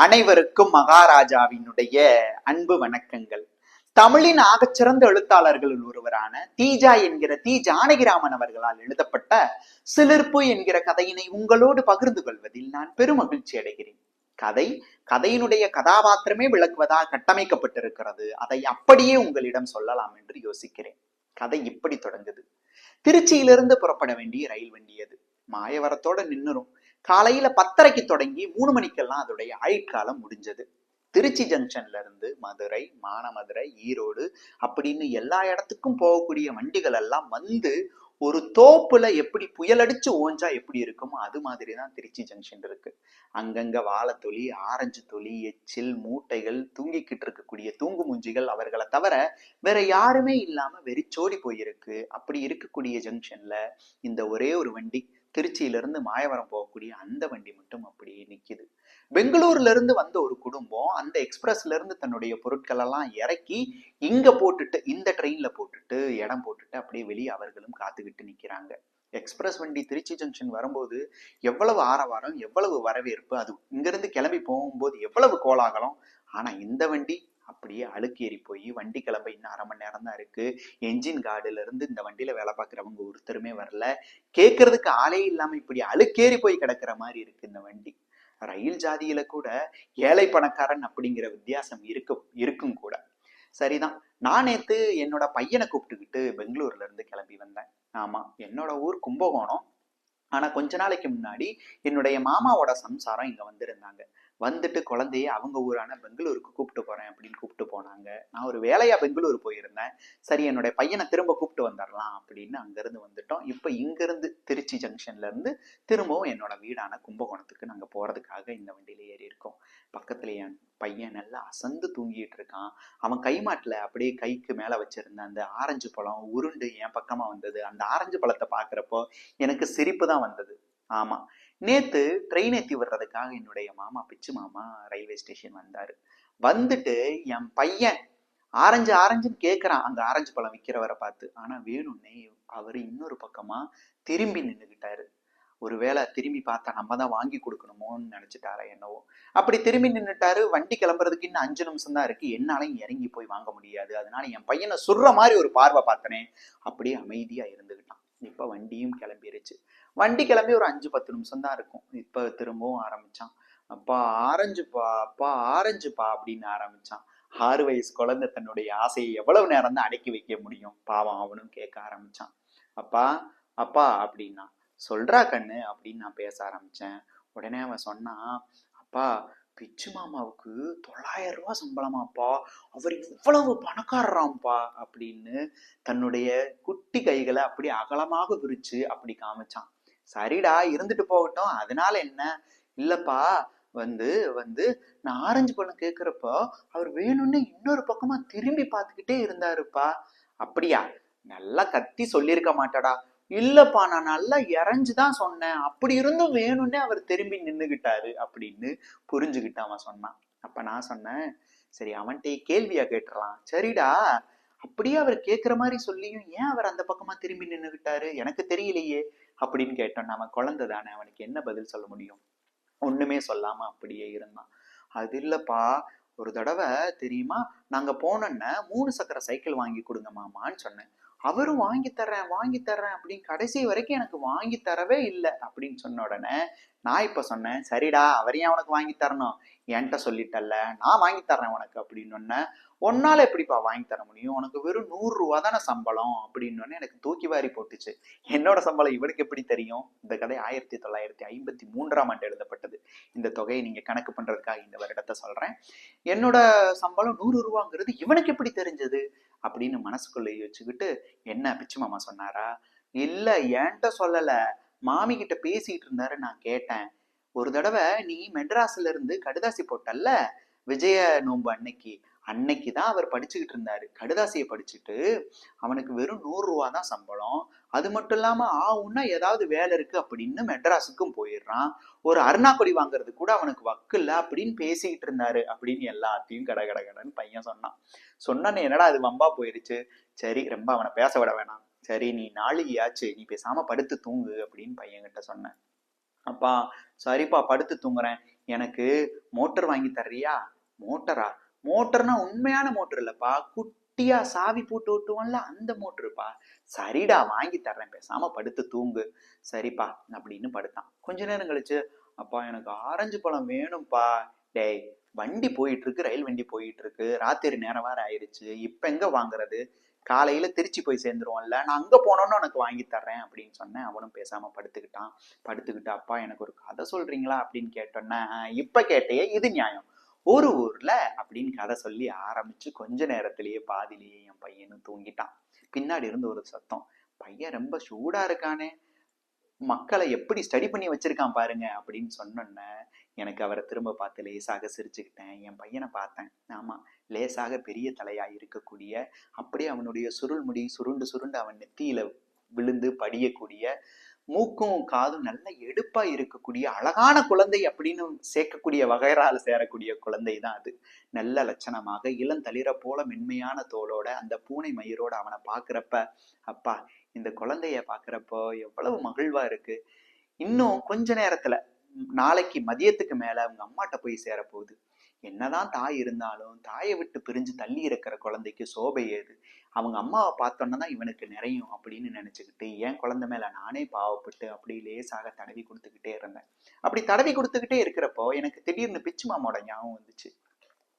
அனைவருக்கும் மகாராஜாவினுடைய அன்பு வணக்கங்கள். தமிழின் ஆகச்சிறந்த எழுத்தாளர்களில் ஒருவரான தீஜா என்கிற தி ஜானகிராமன் அவர்களால் எழுதப்பட்ட சிலிர்ப்பு என்கிற கதையினை உங்களோடு பகிர்ந்து கொள்வதில் நான் பெருமகிழ்ச்சி அடைகிறேன். கதை கதையினுடைய கதாபாத்திரமே விளக்குவதால் கட்டமைக்கப்பட்டிருக்கிறது. அதை அப்படியே உங்களிடம் சொல்லலாம் என்று யோசிக்கிறேன். கதை இப்படி தொடங்குது. திருச்சியிலிருந்து புறப்பட வேண்டிய ரயில் வண்டி அது. மாயவரத்தோட நின்னுரும். காலையில பத்தரைக்கு தொடங்கி மூணு மணிக்கெல்லாம் அதோடைய ஆயுட்காலம் முடிஞ்சது. திருச்சி ஜங்ஷன்ல இருந்து மதுரை மானமதுரை ஈரோடு அப்படின்னு எல்லா இடத்துக்கும் போகக்கூடிய வண்டிகள் எல்லாம் வந்து ஒரு தோப்புல எப்படி புயல் அடிச்சு ஓஞ்சா எப்படி இருக்குமோ அது மாதிரி தான் திருச்சி ஜங்ஷன் இருக்கு. அங்கங்க வாழைத்தொலி ஆரஞ்சு தொலி எச்சில் மூட்டைகள் தூங்கிக்கிட்டு இருக்கக்கூடிய தூங்கு மூஞ்சிகள் அவர்களை தவிர வேற யாருமே இல்லாம வெறிச்சோடி போயிருக்கு. அப்படி இருக்கக்கூடிய ஜங்ஷன்ல இந்த ஒரே ஒரு வண்டி திருச்சியிலிருந்து மாயவரம் போகக்கூடிய அந்த வண்டி மட்டும் அப்படியே நிற்கிது பெங்களூர்ல இருந்து வந்த ஒரு குடும்பம் அந்த எக்ஸ்பிரஸ்ல இருந்து தன்னுடைய பொருட்கள் எல்லாம் இறக்கி இங்க போட்டுட்டு இந்த ட்ரெயின்ல போட்டுட்டு இடம் போட்டுட்டு அப்படியே வெளியே அவர்களும் காத்துக்கிட்டு நிக்கிறாங்க. எக்ஸ்பிரஸ் வண்டி திருச்சி ஜங்ஷன் வரும்போது எவ்வளவு ஆரவாரம் எவ்வளவு வரவேற்பு அது இங்கிருந்து கிளம்பி போகும்போது எவ்வளவு கோலாகலம். ஆனா இந்த வண்டி அப்படியே அழுக்கு ஏறி போய் வண்டி கிளம்ப இன்னும் அரை மணி நேரம் தான் இருக்கு என்ஜின் கார்டுல இருந்து இந்த வண்டியில வேலை பார்க்குறவங்க ஒருத்தருமே வரல. கேட்கறதுக்கு ஆளே இல்லாம இப்படி அழுக்கேறி போய் கிடக்குற மாதிரி இருக்கு இந்த வண்டி. ரயில் ஜாதியில கூட ஏழை பணக்காரன் அப்படிங்கிற வித்தியாசம் இருக்கும் இருக்கும் கூட. சரிதான். நான் நேத்து என்னோட பையனை கூப்பிட்டுக்கிட்டு பெங்களூர்ல இருந்து கிளம்பி வந்தேன். ஆமா என்னோட ஊர் கும்பகோணம். ஆனா கொஞ்ச நாளைக்கு முன்னாடி என்னுடைய மாமாவோட சம்சாரம் இங்க வந்திருந்தாங்க. வந்துட்டு குழந்தைய அவங்க ஊரான பெங்களூருக்கு கூப்பிட்டு போறேன் அப்படின்னு கூப்பிட்டு போனாங்க. நான் ஒரு வேலையா பெங்களூர் போயிருந்தேன். சரி என்னுடைய பையனை திரும்ப கூப்பிட்டு வந்துடலாம் அப்படின்னு அங்கிருந்து வந்துட்டோம். இப்ப இங்கிருந்து திருச்சி ஜங்ஷன்ல இருந்து திரும்பவும் என்னோட வீடான கும்பகோணத்துக்கு நாங்க போறதுக்காக இந்த வண்டியில ஏறி இருக்கோம். பக்கத்துல என் பையன் நல்லா அசந்து தூங்கிட்டு இருக்கான். அவன் கைமாட்டில் அப்படியே கைக்கு மேலே வச்சிருந்த அந்த ஆரஞ்சு பழம் உருண்டு என் பக்கமாக வந்தது. அந்த ஆரஞ்சு பழத்தை பார்க்குறப்போ எனக்கு சிரிப்பு தான் வந்தது. ஆமாம் நேத்து ட்ரெயின் ஏத்தி விடுறதுக்காக என்னுடைய மாமா பிச்சு மாமா ரயில்வே ஸ்டேஷன் வந்தாரு. வந்துட்டு என் பையன் ஆரஞ்சு ஆரஞ்சுன்னு கேட்குறான் அங்க ஆரஞ்சு பழம் விற்கிறவரை பார்த்து. ஆனா வேணும்னே அவர் இன்னொரு பக்கமா திரும்பி நின்னுகிட்டாரு. ஒருவேளை திரும்பி பார்த்தா நம்ம தான் வாங்கி கொடுக்கணுமோன்னு நினைச்சிட்டாரா என்னவோ. அப்படி திரும்பி நின்றுட்டாரு வண்டி கிளம்புறதுக்கு இன்னும் அஞ்சு நிமிஷம் தான் இருக்கு. என்னாலையும் இறங்கி போய் வாங்க முடியாது. அதனால என் பையனை சுடுற மாதிரி ஒரு பார்வை பார்த்தனே. அப்படியே அமைதியா இருந்துகிட்டான். இப்ப வண்டியும் கிளம்பிருச்சு. வண்டி கிளம்பி ஒரு அஞ்சு பத்து நிமிஷம் தான் இருக்கும். இப்ப திரும்பவும் ஆரம்பிச்சான். அப்பா ஆரஞ்சுப்பா அப்பா ஆரஞ்சுப்பா அப்படின்னு ஆரம்பிச்சான். ஆறு வயசு குழந்தை தன்னுடைய ஆசையை எவ்வளவு நேரம் தான் அடக்கி வைக்க முடியும்? பாவம் அவனும் கேட்க ஆரம்பிச்சான். அப்பா அப்பா அப்படின்னா சொல்றா கண்ணு அப்படின்னு நான் பேச ஆரம்பிச்சேன். உடனே அவன் சொன்னான் அப்பா பிச்சு மாமாவுக்கு தொள்ளாயிரம் ரூபாய் சம்பளமாப்பா. அவர் இவ்வளவு பணக்காரராம்ப்பா அப்படின்னு தன்னுடைய குட்டி கைகளை அப்படி அகலமாக விரிச்சு அப்படி காமிச்சான். சரிடா இருந்துட்டு போகட்டும். அதனால என்ன? இல்லப்பா வந்து வந்து நான் ஆரஞ்சு பழம் கேட்குறப்போ அவர் வேணும்னு இன்னொரு பக்கமா திரும்பி பார்த்துக்கிட்டே இருந்தாருப்பா. அப்படியா? நல்லா கத்தி சொல்லியிருக்க மாட்டாடா. இல்லப்பா நான் நல்லா இறஞ்சுதான் சொன்னேன். அப்படி இருந்தும் வேணும்னே அவர் திரும்பி நின்னுகிட்டாரு அப்படின்னு புரிஞ்சுக்கிட்டு அவன் சொன்னான். அப்ப நான் சொன்னேன் சரி அவன்கிட்ட கேள்வியா கேட்டுறலாம் சரிடா அப்படியே அவர் கேட்குற மாதிரி சொல்லியும் ஏன் அவர் அந்த பக்கமா திரும்பி நின்னுகிட்டாரு? எனக்கு தெரியலையே அப்படின்னு கேட்டோம். அவன் குழந்தை தானே அவனுக்கு என்ன பதில் சொல்ல முடியும்? ஒண்ணுமே சொல்லாம அப்படியே இருந்தான். அது இல்லப்பா ஒரு தடவை தெரியுமா நாங்க போனோன்ன மூணு சக்கர சைக்கிள் வாங்கி கொடுங்க மாமான்னு சொன்னேன். அவரும் வாங்கி தர்றேன் வாங்கி தர்றேன் அப்படின்னு கடைசி வரைக்கும் எனக்கு வாங்கி தரவே இல்லை அப்படின்னு சொன்ன உடனே நான் இப்போ சொன்னேன் சரிடா அவரையும் அவனுக்கு வாங்கி தரணும்? என்கிட்ட சொல்லிட்டல்ல நான் வாங்கி தர்றேன் உனக்கு அப்படின்னு ஒன்னே ஒன்னால எப்படிப்பா வாங்கி தர முடியும்? உனக்கு வெறும் நூறு ரூபா தானே சம்பளம் அப்படின்னு எனக்கு தூக்கி வாரி போட்டுச்சு. என்னோட சம்பளம் இவனுக்கு எப்படி தெரியும்? இந்த கதை ஆயிரத்தி தொள்ளாயிரத்தி ஐம்பத்தி மூன்றாம் ஆண்டு எழுதப்பட்டது. இந்த தொகையை நீங்க கணக்கு பண்றதுக்காக இந்த வருடத்தை சொல்றேன். என்னோட சம்பளம் நூறு ரூபாங்கிறது இவனுக்கு எப்படி தெரிஞ்சது? அப்படின்னு மனசுக்குள்ளேயே வச்சுக்கிட்டு என்ன பிச்சு மாமா சொன்னாரா? இல்ல என்கிட்ட சொல்லல. மாமி கிட்ட பேசிட்டு இருந்தாரு நான் கேட்டேன். ஒரு தடவை நீ மெட்ராஸ்ல இருந்து கடுதாசி போட்டல்ல விஜய நோன்பு அன்னைக்கு. அன்னைக்கு தான் அவர் படிச்சுக்கிட்டு இருந்தாரு. கடுதாசியை படிச்சுட்டு அவனுக்கு வெறும் நூறுரூவா தான் சம்பளம். அது மட்டும் இல்லாம ஆ ஏதாவது வேலை இருக்கு அப்படின்னு மெட்ராஸுக்கும் போயிடுறான். ஒரு அருணாக்கொடி வாங்குறது கூட அவனுக்கு வக்கு அப்படின்னு பேசிக்கிட்டு இருந்தாரு அப்படின்னு எல்லாத்தையும் கட கட கடன்னு பையன் சொன்னான். சொன்னானே என்னடா அது வம்பா போயிருச்சு? சரி ரொம்ப அவனை பேச விட வேணாம். சரி நீ நாளிகையாச்சு நீ பேசாம படுத்து தூங்கு அப்படின்னு பையன்கிட்ட சொன்னேன். அப்பா சரிப்பா படுத்து தூங்குறேன். எனக்கு மோட்டர் வாங்கி தர்றியா? மோட்டரா? மோட்டர்னா உண்மையான மோட்டர் இல்லப்பா. குட்டியா சாவி போட்டு ஓட்டுவோம்ல அந்த மோட்டருப்பா சரிடா வாங்கி தர்றேன். பேசாம படுத்து தூங்கு. சரிப்பா அப்படின்னு படுத்தான். கொஞ்ச நேரம் கழிச்சு அப்பா எனக்கு ஆரஞ்சு பழம் வேணும்ப்பா. டேய் வண்டி போயிட்டு இருக்கு ரயில் வண்டி போயிட்டு இருக்கு ராத்திரி நேரம் வேற ஆயிடுச்சு இப்ப எங்க வாங்குறது? காலையில திருச்சி போய் சேர்ந்துருவோம்ல. நான் அங்க போனோன்னு உனக்கு வாங்கி தர்றேன் அப்படின்னு சொன்னேன். அவனும் பேசாம படுத்துக்கிட்டான். படுத்துக்கிட்டு அப்பா எனக்கு ஒரு கதை சொல்றீங்களா? அப்படின்னு கேட்டோன்னே இப்ப கேட்டையே இது நியாயம். ஒரு ஊர்ல அப்படின்னு கதை சொல்லி ஆரம்பிச்சு கொஞ்ச நேரத்திலேயே பாதிலேயே என் பையனும் தூங்கிட்டான். பின்னாடி இருந்து ஒரு சத்தம் பையன் ரொம்ப சூடா இருக்கானே மக்களை எப்படி ஸ்டடி பண்ணி வச்சிருக்கான் பாருங்க அப்படின்னு சொன்னோன்ன எனக்கு அவரை திரும்ப பார்த்து லேசாக சிரிச்சுக்கிட்டேன். என் பையனை பார்த்தேன். ஆமா லேசாக பெரிய தலையா இருக்கக்கூடிய அப்படியே அவனுடைய சுருள் முடி சுருண்டு சுருண்டு அவன் நெத்தியில விழுந்து படியக்கூடிய மூக்கும் காதும் நல்ல எடுப்பா இருக்கக்கூடிய அழகான குழந்தை அப்படின்னு சேர்க்கக்கூடிய வகைரால சேரக்கூடிய குழந்தை தான் அது. நல்ல லட்சணமாக இளந்தளிர போல மென்மையான தோலோட அந்த பூனை மயிரோட அவனை பாக்குறப்ப அப்பா இந்த குழந்தைய பாக்குறப்போ எவ்வளவு மகிழ்வா இருக்கு. இன்னும் கொஞ்ச நேரத்துல நாளைக்கு மதியத்துக்கு மேல அவங்க அம்மாட்ட போய் சேர போகுது என்னதான் தாய் இருந்தாலும் தாயை விட்டு பிரிஞ்சு தள்ளி இருக்கிற குழந்தைக்கு சோபை ஏது? அவங்க அம்மாவை பார்த்தோன்னா தான் இவனுக்கு நிறையும் அப்படின்னு நினைச்சுக்கிட்டு என் குழந்தை மேல நானே பாவப்பட்டு அப்படி லேசாக தடவி கொடுத்துக்கிட்டே இருந்தேன். அப்படி தடவி கொடுத்துக்கிட்டே இருக்கிறப்போ எனக்கு திடீர்னு பிச்சு மாமோட ஞாபகம் வந்துச்சு.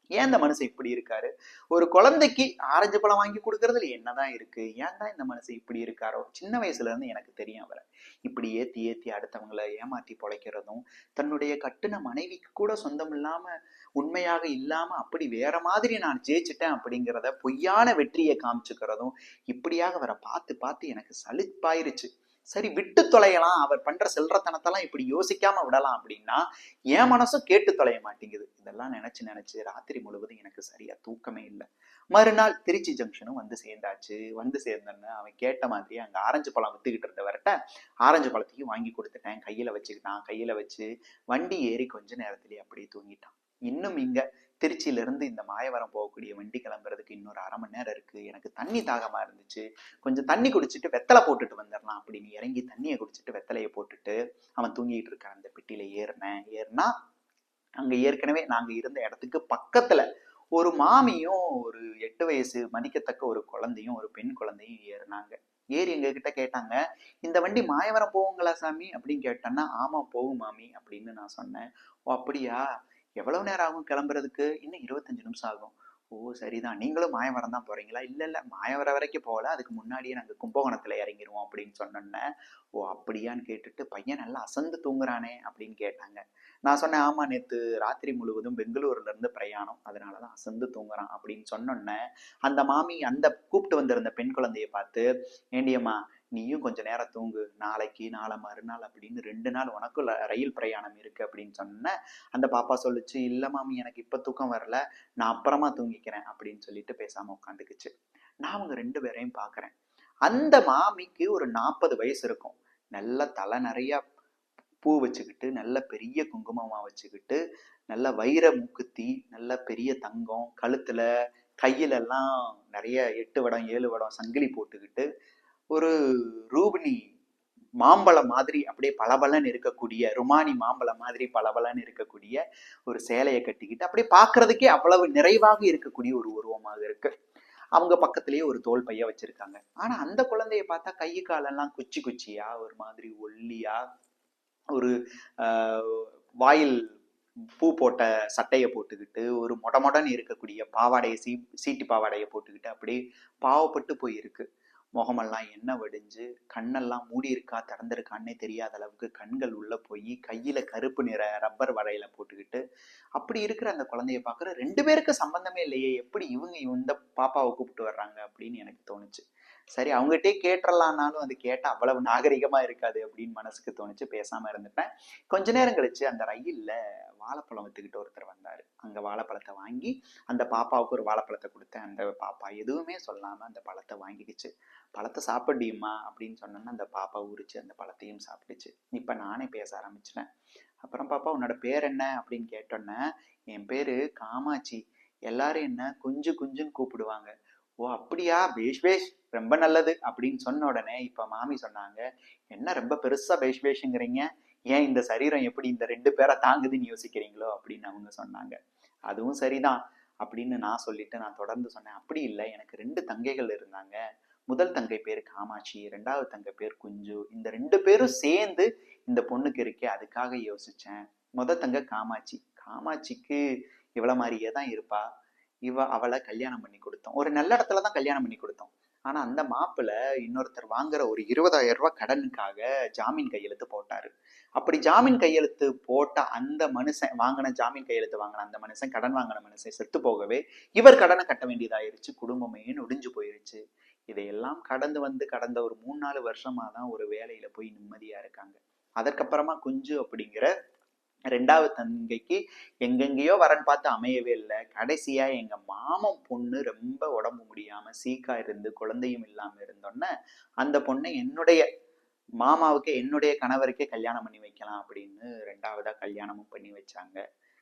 ஏன் இந்த மனுஷன் இப்படி இருக்காரு? ஒரு குழந்தைக்கு ஆரஞ்சு பழம் வாங்கி கொடுக்கறதுல என்னதான் இருக்கு? ஏன் தான் இந்த மனுஷன் இப்படி இருக்காரோ? சின்ன வயசுல இருந்து எனக்கு தெரியும் அவரை. இப்படி ஏத்தி ஏத்தி அடுத்தவங்களை ஏமாத்தி பொழைக்கிறதும் தன்னுடைய கட்டுன மனைவிக்கு கூட சொந்தம் இல்லாம உண்மையாக இல்லாம அப்படி வேற மாதிரி நான் ஜெயிச்சிட்டேன் அப்படிங்கிறத பொய்யான வெற்றியை காமிச்சுக்கிறதும் இப்படியாக அவரை பார்த்து பார்த்து எனக்கு சலிப்பாயிருச்சு. சரி விட்டு தொலையலாம். அவர் பண்ற செல்றத்தனத்தெல்லாம் இப்படி யோசிக்காம விடலாம் அப்படின்னா என் மனசும் கேட்டு தொலைய மாட்டேங்குது. இதெல்லாம் நினைச்சு நினைச்சு ராத்திரி முழுவதும் எனக்கு சரியா தூக்கமே இல்லை. மறுநாள் திருச்சி ஜங்ஷனும் வந்து சேர்ந்தாச்சு. வந்து சேர்ந்தேன்னு அவன் கேட்ட மாதிரி அங்க ஆரஞ்சு பழம் வித்துக்கிட்டு இருந்தவர்கிட்ட ஆரஞ்சு பழத்தையும் வாங்கி கொடுத்துட்டேன். கையில வச்சுக்கிட்டான். கையில வச்சு வண்டி ஏறி கொஞ்ச நேரத்திலேயே அப்படியே தூங்கிட்டான். இன்னும் இங்க திருச்சியிலேருந்து இந்த மாயவரம் போகக்கூடிய வண்டி கிளம்புறதுக்கு இன்னொரு அரை மணி நேரம் இருக்கு. எனக்கு தண்ணி தாகமா இருந்துச்சு. கொஞ்சம் தண்ணி குடிச்சிட்டு வெத்தலை போட்டுட்டு வந்துடலாம் அப்படின்னு இறங்கி தண்ணியை குடிச்சிட்டு வெத்தலையை போட்டுட்டு அவன் தூங்கிட்டு இருக்கான். அந்த பெட்டியில ஏறினேன். ஏறினா அங்க ஏற்கனவே நாங்க இருந்த இடத்துக்கு பக்கத்துல ஒரு மாமியும் ஒரு எட்டு வயசு மதிக்கத்தக்க ஒரு குழந்தையும் ஒரு பெண் குழந்தையும் ஏறினாங்க. ஏறி எங்க கிட்ட கேட்டாங்க இந்த வண்டி மாயவரம் போகுங்களா சாமி? அப்படின்னு கேட்டேன்னா ஆமா போகும் மாமி அப்படின்னு நான் சொன்னேன். ஓ அப்படியா? எவ்வளவு நேரம் ஆகும் கிளம்புறதுக்கு? இன்னும் இருபத்தஞ்சு நிமிஷம் ஆகும். ஓ சரிதான். நீங்களும் மாயவரம் தான் போறீங்களா? இல்ல இல்ல. மாயவரம் வரைக்கும் போகல. அதுக்கு முன்னாடியே நாங்கள் கும்பகோணத்துல இறங்கிடுவோம் அப்படின்னு சொன்னோன்னே ஓ அப்படியான்னு கேட்டுட்டு பையன் நல்லா அசந்து தூங்குறானே அப்படின்னு கேட்டாங்க. நான் சொன்னேன் ஆமா நேத்து ராத்திரி முழுவதும் பெங்களூர்ல இருந்து பிரயாணம். அதனாலதான் அசந்து தூங்குறான். அப்படின்னு சொன்னோன்னே அந்த மாமி அந்த கூப்பிட்டு வந்திருந்த பெண் குழந்தைய பார்த்து ஏண்டியம்மா நீயும் கொஞ்ச நேரம் தூங்கு. நாளைக்கு நாளை மறுநாள் அப்படின்னு ரெண்டு நாள் உனக்கும் ரயில் பிரயாணம் இருக்கு அப்படின்னு சொன்ன அந்த பாப்பா சொல்லுச்சு இல்லை மாமி எனக்கு இப்ப தூக்கம் வரல. நான் அப்புறமா தூங்கிக்கிறேன் அப்படின்னு சொல்லிட்டு பேசாம உட்காந்துக்குச்சு நான் அவங்க ரெண்டு பேரையும் பார்க்குறேன் அந்த மாமிக்கு ஒரு நாற்பது வயசு இருக்கும். நல்ல தலை நிறைய பூ வச்சுக்கிட்டு நல்ல பெரிய குங்குமமாக வச்சுக்கிட்டு நல்ல வைர மூக்குத்தி நல்ல பெரிய தங்கம் கழுத்துல கையில எல்லாம் நிறைய எட்டு வடம் ஏழு வடம் சங்கிலி போட்டுக்கிட்டு ஒரு ரூபினி மாம்பழம் மாதிரி அப்படியே பளபளன்னு இருக்கக்கூடிய ருமானி மாம்பழம் மாதிரி பளபளன்னு இருக்கக்கூடிய ஒரு சேலையை கட்டிக்கிட்டு அப்படியே பார்க்கறதுக்கே அவ்வளவு நிறைவாக இருக்கக்கூடிய ஒரு உருவமாக இருக்கு. அவங்க பக்கத்திலேயே ஒரு தோல் பைய வச்சிருக்காங்க. ஆனா அந்த குழந்தைய பார்த்தா கை காலெல்லாம் குச்சி குச்சியா ஒரு மாதிரி ஒல்லியா ஒரு வாயில் பூ போட்ட சட்டையை போட்டுக்கிட்டு ஒரு மொட மொடன்னு இருக்கக்கூடிய பாவாடையை சீ சீட்டு பாவாடையை போட்டுக்கிட்டு அப்படியே பாவப்பட்டு போயிருக்கு. முகமெல்லாம் எண்ணெய் வடிஞ்சு கண்ணெல்லாம் மூடி இருக்கா திறந்திருக்கான்னே தெரியாத அளவுக்கு கண்கள் உள்ள போய் கையில கருப்பு நிற ரப்பர் வரையில போட்டுக்கிட்டு அப்படி இருக்கிற அந்த குழந்தைய பார்க்குற ரெண்டு பேருக்கு சம்பந்தமே இல்லையே எப்படி இவங்க இந்த பாப்பாவை கூப்பிட்டு வர்றாங்க அப்படின்னு எனக்கு தோணுச்சு. சரி அவங்ககிட்டயே கேட்டுறலான்னாலும் அது கேட்டால் அவ்வளவு நாகரிகமா இருக்காது அப்படின்னு மனசுக்கு தோணுச்சு. பேசாம இருந்துட்டேன். கொஞ்ச நேரம் கழிச்சு அந்த ரயில்ல வாழைப்பழம் வித்துக்கிட்டு ஒருத்தர் வந்தாரு. அங்க வாழைப்பழத்தை வாங்கி அந்த பாப்பாவுக்கு ஒரு வாழைப்பழத்தை கொடுத்தேன். அந்த பாப்பா எதுவுமே சொல்லாம அந்த பழத்தை வாங்கிக்கிச்சு. பழத்தை சாப்பிடியுமா அப்படின்னு சொன்னோன்னா அந்த பாப்பா உரிச்சு அந்த பழத்தையும் சாப்பிட்டுச்சு. இப்ப நானே பேச ஆரம்பிச்சிட்டேன். அப்புறம் பாப்பா உன்னோட பேர் என்ன? அப்படின்னு கேட்டோன்னே என் பேரு காமாட்சி. எல்லாரும் என்ன குஞ்சு குஞ்சுன்னு கூப்பிடுவாங்க. ஓ அப்படியா? பேஷ் பேஷ். ரொம்ப நல்லது அப்படின்னு சொன்ன உடனே இப்ப மாமி சொன்னாங்க என்ன ரொம்ப பெருசா பேஷ் பேஷுங்கிறீங்க? ஏன் இந்த சரீரம் எப்படி இந்த ரெண்டு பேரை தாங்குதுன்னு யோசிக்கிறீங்களோ? அப்படின்னு அவங்க சொன்னாங்க. அதுவும் சரிதான் அப்படின்னு நான் சொல்லிட்டு நான் தொடர்ந்து சொன்னேன். அப்படி இல்லை எனக்கு ரெண்டு தங்கைகள் இருந்தாங்க. முதல் தங்கை பேர் காமாட்சி ரெண்டாவது தங்கை பேர் குஞ்சு. இந்த ரெண்டு பேரும் சேர்ந்து இந்த பொண்ணுக்கு இருக்கே அதுக்காக யோசிச்சேன். முத தங்க காமாட்சி. காமாட்சிக்கு இவள மாதிரியே தான் இருப்பா. இவ அவளை கல்யாணம் பண்ணி கொடுத்தோம். ஒரு நல்ல இடத்துல தான் கல்யாணம் பண்ணி கொடுத்தோம். ஆனா அந்த மாப்பிள்ள இன்னொருத்தர் வாங்குற ஒரு இருபதாயிரம் ரூபாய் கடனுக்காக ஜாமீன் கையெழுத்து போட்டாரு. அப்படி ஜாமீன் கையெழுத்து போட்ட அந்த மனுஷன் வாங்கின ஜாமீன் கையெழுத்து வாங்கின அந்த மனுஷன் கடன் வாங்கின மனுஷன் செத்து போகவே இவர் கடனை கட்ட வேண்டியதாயிருச்சு. குடும்பமே நொடிஞ்சு போயிருச்சு. இதையெல்லாம் கடந்து வந்து கடந்த ஒரு மூணு நாலு வருஷமா தான் ஒரு வேலையில போய் நிம்மதியா இருக்காங்க. அதற்கப்புறமா குஞ்சு அப்படிங்கிற ரெண்டாவது தங்கைக்கு எங்கெங்கேயோ வரன் பார்த்து அமையவே இல்லை. கடைசியா எங்க மாமன் பொண்ணு ரொம்ப உடம்பு முடியாம சீக்கா இருந்து குழந்தையும் இல்லாம இருந்தோன்னே அந்த பொண்ணை என்னுடைய மாமாவுக்கு என்னுடைய கணவருக்கே கல்யாணம் பண்ணி வைக்கலாம் அப்படின்னு ரெண்டாவதா கல்யாணமும் பண்ணி வச்சாங்க.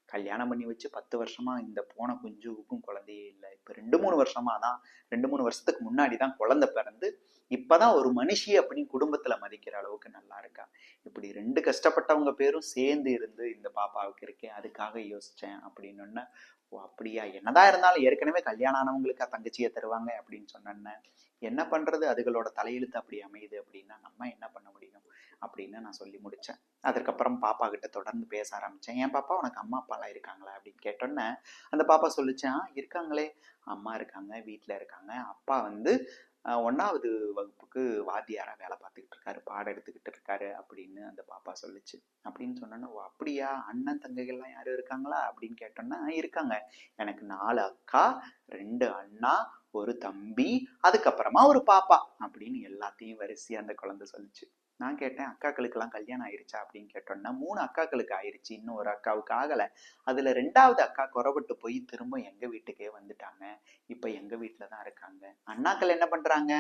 கல்யாணம் பண்ணி வச்சு பத்து வருஷமா இந்த போன குஞ்சுவுக்கும் குழந்தையே இல்லை. இப்ப ரெண்டு மூணு வருஷமா தான் ரெண்டு மூணு வருஷத்துக்கு முன்னாடி தான் குழந்தை பிறந்து இப்பதான் ஒரு மனுஷி அப்படின்னு குடும்பத்துல மதிக்கிற அளவுக்கு நல்லா இருக்கா? இப்படி ரெண்டு கஷ்டப்பட்டவங்க பேரும் சேர்ந்து இருந்து இந்த பாப்பாவுக்கு இருக்கேன் அதுக்காக யோசிச்சேன் அப்படின்னு ஓ அப்படியா? என்னதான் இருந்தாலும் ஏற்கனவே கல்யாணம் ஆனவங்களுக்கு தங்கச்சியை தருவாங்க அப்படின்னு சொன்னேன்னு என்ன பண்றது? அதுகளோட தலையெழுத்து அப்படி அமையுது அப்படின்னா நம்ம என்ன பண்ண முடியும்? அப்படின்னு நான் சொல்லி முடிச்சேன். அதுக்கப்புறம் பாப்பா கிட்ட தொடர்ந்து பேச ஆரம்பிச்சேன். என் பாப்பா உனக்கு அம்மா அப்பாலாம் இருக்காங்களா? அப்படின்னு கேட்டோன்னே அந்த பாப்பா சொல்லிச்சான் இருக்காங்களே. அம்மா இருக்காங்க வீட்டில் இருக்காங்க. அப்பா வந்து ஒன்றாவது வகுப்புக்கு வாத்தியாராக வேலை பார்த்துக்கிட்டு இருக்காரு பாடம் எடுத்துக்கிட்டு இருக்காரு அப்படின்னு அந்த பாப்பா சொல்லுச்சு. அப்படின்னு சொன்னோன்னா ஓ அப்படியா? அண்ணன் தங்கைகள்லாம் யாரும் இருக்காங்களா? அப்படின்னு கேட்டோன்னா இருக்காங்க. எனக்கு நாலு அக்கா ரெண்டு அண்ணா ஒரு தம்பி அதுக்கப்புறமா ஒரு பாப்பா அப்படின்னு எல்லாத்தையும் வரிசையா அந்த குழந்தை சொல்லுச்சு. நான் கேட்டேன் அக்காக்களுக்கெல்லாம் கல்யாணம் ஆயிருச்சா? அப்படின்னு கேட்டோம்னா மூணு அக்காக்களுக்கு ஆயிருச்சு இன்னும் ஒரு அக்காவுக்கு ஆகல. அதுல ரெண்டாவது அக்கா குறப்பட்டு போய் திரும்ப எங்க வீட்டுக்கே வந்துட்டாங்க. இப்ப எங்க வீட்டுல தான் இருக்காங்க. அண்ணாக்கள் என்ன பண்றாங்க?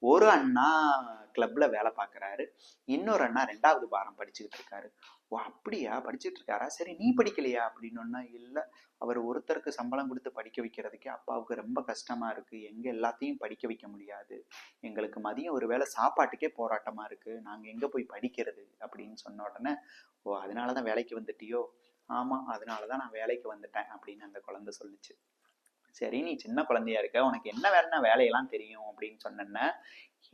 ஒரு அண்ணா கிளப்ல வேலை பார்க்குறாரு. இன்னொரு அண்ணா ரெண்டாவது பாரம் படிச்சுக்கிட்டு இருக்காரு ஓ அப்படியா? படிச்சுட்டு இருக்காரா சரி நீ படிக்கலையா? அப்படின்னு இல்லை. அவர் ஒருத்தருக்கு சம்பளம் கொடுத்து படிக்க வைக்கிறதுக்கே அப்பாவுக்கு ரொம்ப கஷ்டமா இருக்கு. எங்க எல்லாத்தையும் படிக்க வைக்க முடியாது. எங்களுக்கு மதியம் ஒரு வேளை சாப்பாட்டுக்கே போராட்டமா இருக்கு. நாங்க எங்க போய் படிக்கிறது? அப்படின்னு சொன்ன உடனே ஓ அதனாலதான் வேலைக்கு வந்துட்டியோ? ஆமா அதனாலதான் நான் வேலைக்கு வந்துட்டேன் அப்படின்னு அந்த குழந்தை சொல்லுச்சு. சரி நீ சின்ன குழந்தையா இருக்க உனக்கு என்ன வேலைன்னா வேலையெல்லாம் தெரியும் அப்படின்னு சொன்னேன்ன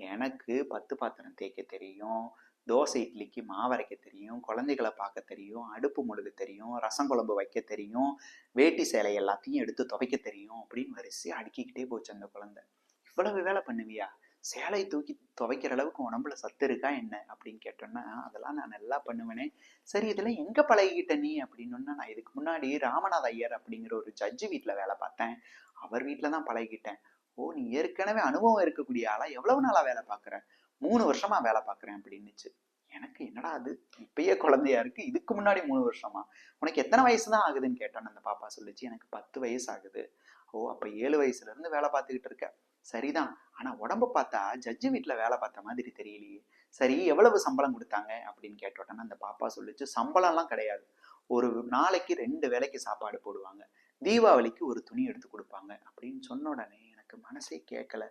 எனக்கு பத்து பாத்திரம் தேய்க்க தெரியும் தோசை இட்லிக்கு மாவரைக்க தெரியும் குழந்தைகளை பார்க்க தெரியும் அடுப்பு முழுக தெரியும் ரசம் குழம்பு வைக்க தெரியும் வேட்டி சேலை எல்லாத்தையும் எடுத்து துவைக்க தெரியும் அப்படின்னு வரிசை அடுக்கிக்கிட்டே போச்சு அந்த குழந்தை. இவ்வளவு வேலை பண்ணுவியா? சேலை தூக்கி துவைக்கிற அளவுக்கு உடம்புல சத்து இருக்கா என்ன? அப்படின்னு கேட்டோன்னா அதெல்லாம் நான் நல்லா பண்ணுவேனே. சரி இதெல்லாம் எங்க பழகிக்கிட்ட நீ? அப்படின்னா நான் இதுக்கு முன்னாடி ராமநாத ஐயர் அப்படிங்கிற ஒரு ஜட்ஜு வீட்டுல வேலை பார்த்தேன். அவர் வீட்டுல தான் பழகிக்கிட்டேன் ஓ நீ ஏற்கனவே அனுபவம் இருக்கக்கூடிய ஆளா? எவ்வளவு நாளா வேலை பார்க்குற? மூணு வருஷமா வேலை பார்க்குறேன் அப்படின்னுச்சு. எனக்கு என்னடா அது? இப்பயே குழந்தையா இருக்கு. இதுக்கு முன்னாடி மூணு வருஷமா? உனக்கு எத்தனை வயசு தான் ஆகுதுன்னு கேட்டோன்னு அந்த பாப்பா சொல்லுச்சு. எனக்கு பத்து வயசு ஆகுது. ஓ அப்ப ஏழு வயசுல இருந்து வேலை பார்த்துக்கிட்டு இருக்க. சரிதான். ஆனா உடம்ப பார்த்தா ஜட்ஜு வீட்டுல வேலை பார்த்த மாதிரி தெரியலையே. சரி எவ்வளவு சம்பளம் கொடுத்தாங்க? அப்படின்னு கேட்டோட்டேன்னா அந்த பாப்பா சொல்லுச்சு சம்பளம்லாம் கிடையாது. ஒரு நாளைக்கு ரெண்டு வேளைக்கு சாப்பாடு போடுவாங்க. தீபாவளிக்கு ஒரு துணி எடுத்து கொடுப்பாங்க. அப்படின்னு சொன்ன உடனே எனக்கு மனசே கேட்கல.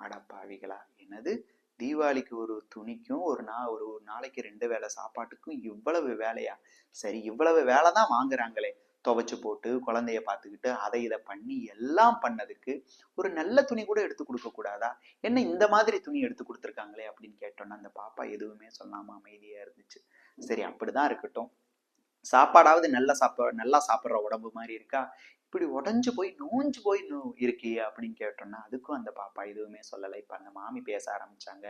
அடப்பாவிகளா என்னது? தீபாவளிக்கு ஒரு துணிக்கும் ஒரு நா ஒரு ஒரு நாளைக்கு ரெண்டு வேளை சாப்பாட்டுக்கும் இவ்வளவு வேலையா? சரி இவ்வளவு வேலை தான் வாங்குறாங்களே. துவைச்சு போட்டு குழந்தைய பார்த்துக்கிட்டு அதை இதை பண்ணி எல்லாம் பண்ணதுக்கு ஒரு நல்ல துணி கூட எடுத்து கொடுக்க கூடாதா? என்ன இந்த மாதிரி துணி எடுத்து கொடுத்துருக்காங்களே அப்படின்னு கேட்டோன்னா அந்த பாப்பா எதுவுமே சொல்லாம அமைதியா இருந்துச்சு. சரி அப்படிதான் இருக்கட்டும். சாப்பாடாவது நல்லா சாப்பிட நல்லா சாப்பிட்ற உடம்பு மாதிரி இருக்கா? இப்படி உடஞ்சு போய் நோஞ்சு போய் நோ இருக்கியே அப்படின்னு கேட்டோம்னா அதுக்கும் அந்த பாப்பா எதுவுமே சொல்லலை. இப்போ அந்த மாமி பேச ஆரம்பிச்சாங்க.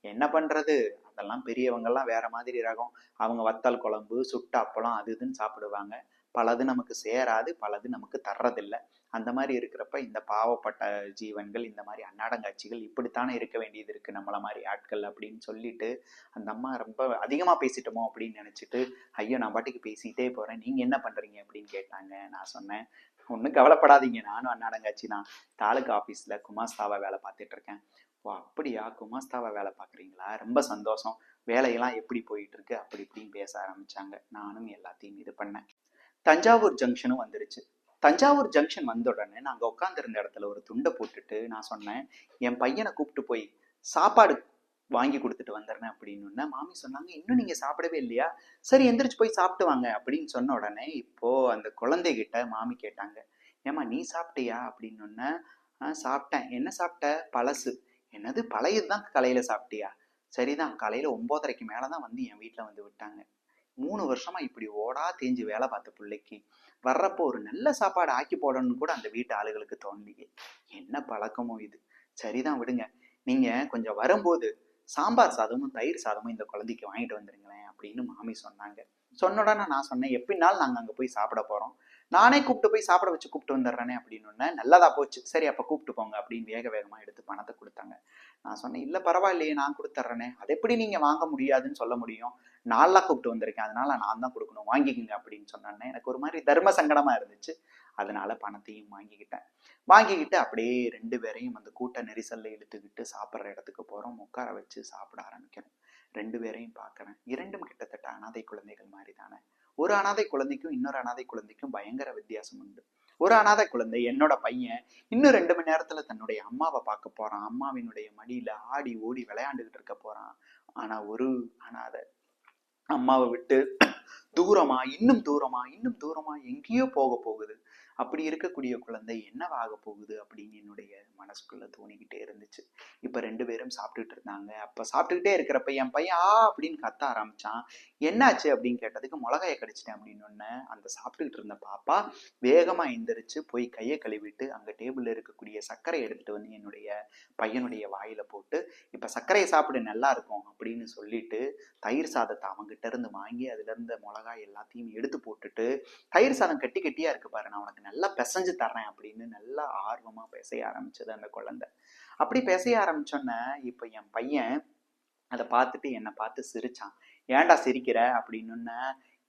என்ன பண்றது? அதெல்லாம் பெரியவங்கெல்லாம் வேற மாதிரி ரகம். அவங்க வத்தல் குழம்பு சுட்ட அப்பளம் அது இதுன்னு சாப்பிடுவாங்க. பலது நமக்கு சேராது பலது நமக்கு தர்றதில்லை. அந்த மாதிரி இருக்கிறப்ப இந்த பாவப்பட்ட ஜீவன்கள் இந்த மாதிரி அன்னாடங்காட்சிகள் இப்படித்தானே இருக்க வேண்டியது இருக்கு நம்மள மாதிரி ஆட்கள் அப்படின்னு சொல்லிட்டு அந்த அம்மா ரொம்ப அதிகமா பேசிட்டோமோ அப்படின்னு நினைச்சிட்டு ஐயோ நான் பாட்டுக்கு பேசிட்டே போறேன். நீங்க என்ன பண்றீங்க? அப்படின்னு கேட்டாங்க. நான் சொன்னேன் ஒன்றும் கவலைப்படாதீங்க. நானும் அன்னாடங்காட்சி நான் தாலுகா ஆஃபீஸில் குமாஸ்தாவை வேலை பார்த்துட்டு இருக்கேன். ஓ அப்படியா? குமாஸ்தாவை வேலை பார்க்குறீங்களா? ரொம்ப சந்தோஷம். வேலையெல்லாம் எப்படி போயிட்டு இருக்கு? அப்படி இப்படின்னு பேச ஆரம்பிச்சாங்க. நானும் எல்லாத்தையும் இது பண்ணேன். தஞ்சாவூர் ஜங்ஷனும் வந்துருச்சு. தஞ்சாவூர் ஜங்ஷன் வந்த உடனே நாங்கள் உட்காந்துருந்த இடத்துல ஒரு துண்டை போட்டுட்டு நான் சொன்னேன் என் பையனை கூப்பிட்டு போய் சாப்பாடு வாங்கி கொடுத்துட்டு வந்துடுறேன் அப்படின்னு மாமி சொன்னாங்க இன்னும் நீங்கள் சாப்பிடவே இல்லையா? சரி எந்திரிச்சு போய் சாப்பிட்டு வாங்க அப்படின்னு சொன்ன உடனே இப்போது அந்த குழந்தைகிட்ட மாமி கேட்டாங்க ஏமா நீ சாப்பிட்டியா? அப்படின்னு சாப்பிட்டேன். என்ன சாப்பிட்ட? பழசு. என்னது பழையது தான் கலையில் சாப்பிட்டியா? சரிதான் ஒம்போதரைக்கு மேலே தான் வந்து என் வீட்டில் வந்து விட்டாங்க. மூணு வருஷமா இப்படி ஓடா தேஞ்சு வேலை பார்த்த பிள்ளைக்கு. வர்றப்போ ஒரு நல்ல சாப்பாடு ஆக்கி போடணும்னு கூட அந்த வீட்டு ஆளுகளுக்கு தோணலையே. என்ன பழக்கமோ இது. சரிதான் விடுங்க. நீங்க கொஞ்சம் வரும்போது சாம்பார் சாதமும் தயிர் சாதமும் இந்த குழந்தைக்கு வாங்கிட்டு வந்துருங்களேன் அப்படின்னு மாமி சொன்னாங்க. சொன்ன உடனே நான் சொன்னேன் எப்படினாலும் நாங்க அங்க போய் சாப்பிட போறோம். நானே கூப்பிட்டு போய் சாப்பிட வச்சு கூப்பிட்டு வந்துடுறேனே அப்படின்னு நல்லதா போச்சு. சரி அப்ப கூப்பிட்டு போங்க அப்படின்னு வேக வேகமா எடுத்து பணத்தை கொடுத்தாங்க. நான் சொன்னேன் இல்ல பரவாயில்லையே நான் கொடுத்துட்றேனே. அது எப்படி நீங்க வாங்க முடியாதுன்னு சொல்ல முடியும்? நான்லாம் கூப்பிட்டு வந்திருக்கேன். அதனால நான் தான் கொடுக்கணும். வாங்கிக்கோங்க அப்படின்னு சொன்னேன் எனக்கு ஒரு மாதிரி தர்ம சங்கடமா இருந்துச்சு. அதனால பணத்தையும் வாங்கிக்கிட்டேன். வாங்கிக்கிட்டு அப்படியே ரெண்டு பேரையும் அந்த கூட்ட நெரிசல்ல இழுத்துக்கிட்டு சாப்பிட்ற இடத்துக்கு போறோம். உட்கார வச்சு சாப்பிட ஆரம்பிக்கிறோம். ரெண்டு பேரையும் பார்க்குறேன். இரண்டும் கிட்டத்தட்ட அனாதை குழந்தைகள் மாதிரி தானே. ஒரு அனாதை குழந்தைக்கும் இன்னொரு அனாதை குழந்தைக்கும் பயங்கர வித்தியாசம் உண்டு. ஒரு அனாதை குழந்தை என்னோட பையன் இன்னும் ரெண்டு மணி நேரத்துல தன்னுடைய அம்மாவை பார்க்க போறான். அம்மாவினுடைய மடியில ஆடி ஓடி விளையாண்டுகிட்டு இருக்க போறான். ஆனா ஒரு அனாதை அம்மாவை விட்டு தூரமா இன்னும் தூரமா இன்னும் தூரமா எங்கேயோ போக போகுது. அப்படி இருக்கக்கூடிய குழந்தை என்னவாக போகுது அப்படின்னு என்னுடைய மனசுக்குள்ள தோணிக்கிட்டே இருந்துச்சு. இப்ப ரெண்டு பேரும் சாப்பிட்டுட்டு இருந்தாங்க. அப்ப சாப்பிட்டுக்கிட்டே இருக்கிறப்ப என் பையன் ஆ அப்படின்னு கத்த ஆரம்பிச்சான். என்னாச்சு அப்படின்னு கேட்டதுக்கு மிளகாயை கடிச்சிட்டேன் அப்படின்னு ஒன்னு அந்த சாப்பிட்டுக்கிட்டு இருந்த பாப்பா வேகமா எந்திரிச்சு போய் கையை கழுவிட்டு அங்க டேபிள்ல இருக்கக்கூடிய சர்க்கரை எடுத்துட்டு வந்து என்னுடைய பையனுடைய வாயில போட்டு இப்ப சர்க்கரையை சாப்பிட நல்லா இருக்கும் அப்படின்னு சொல்லிட்டு தயிர் சாதத்தை அவங்ககிட்ட இருந்து வாங்கி அதுல இருந்த மிளகாய் எல்லாத்தையும் எடுத்து போட்டுட்டு தயிர் சாதம் கட்டி கட்டியா இருக்கு பாரு நான் உனக்கு நல்லா பிசைஞ்சு தர்றேன் அப்படின்னு நல்லா ஆர்வமா பிசைய ஆரம்பிச்சது அந்த குழந்தை. அப்படி பேசைய ஆரம்பிச்சோன்ன இப்போ என் பையன் அதை பார்த்துட்டு என்னை பார்த்து சிரிச்சான். ஏன்டா சிரிக்கிற? அப்படின்னு